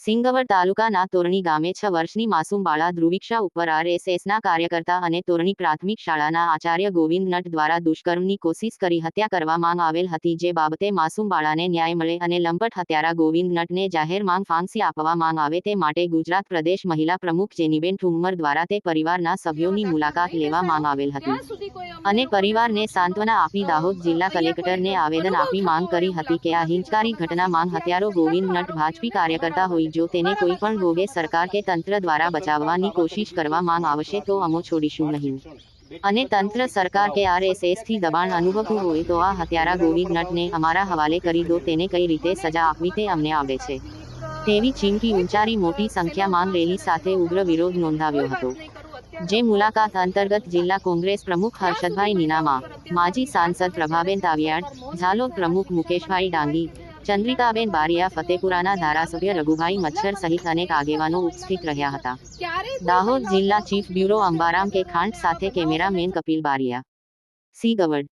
સિંગવડ તાલુકાના તોરણી ગામે છ વર્ષની માસૂમ બાળા ધ્રુવિક્ષા ઉપર આરએસએસના કાર્યકર્તા અને તોરણી પ્રાથમિક શાળાના આચાર્ય ગોવિંદ નટ દ્વારા દુષ્કર્મની કોશિશ કરી હત્યા કરવામાં આવેલ હતી જે બાબતે માસૂમ બાળાને ન્યાય મળે અને લંપટ હત્યારા ગોવિંદ નટને જાહેર માંગ ફાંસી આપવામાં આવે તે માટે ગુજરાત પ્રદેશ મહિલા પ્રમુખ જેનીબેન ઠુમ્મર દ્વારા તે પરિવારના સભ્યોની મુલાકાત લેવામાં આવેલ હતી. અને પરિવારને સાંત્વના આપી દાહોદ જિલ્લા કલેક્ટરને આવેદન આપી માંગ કરી હતી કે આ હિંચકારી ઘટના માંગ હત્યારો ગોવિંદ નટ ભાજપી કાર્યકર્તા હોય જો તેને કોઈ પણ ભોગે સરકાર કે તંત્ર દ્વારા બચાવવાની કોશિશ કરવામાં આવશે તો અમો છોડીશું નહીં. અને તંત્ર સરકાર કે આરએસએસથી દબાણ અનુભવતું હોય તો આ હત્યારા ગોવિંદ નટને અમારા હવાલે કરી દો તેને કઈ રીતે સજા આપવી તે અમને આવે છે. તેવી ચીમકી ઉંચારી મોટી સંખ્યામાં રેલી સાથે ઉગ્ર વિરોધ નોંધાવ્યો હતો. જે મુલાકાત અંતર્ગત જિલ્લા કોંગ્રેસ પ્રમુખ હર્ષદભાઈ નીનામા માજી સાંસદ પ્રભાબેન તાવિયાડ ઝાલોદ પ્રમુખ મુકેશભાઈ ડાંગી ચંદ્રિકાબેન બારિયા ફતેપુરાના ધારાસભ્ય રઘુભાઈ મચ્છર સહિત અનેક આગેવાનો ઉપસ્થિત રહ્યા હતા. દાહોદ જિલ્લા ચીફ બ્યુરો અંબારામ કે ખાંડ સાથે કેમેરામેન કપિલ બારિયા. સી ગવડ.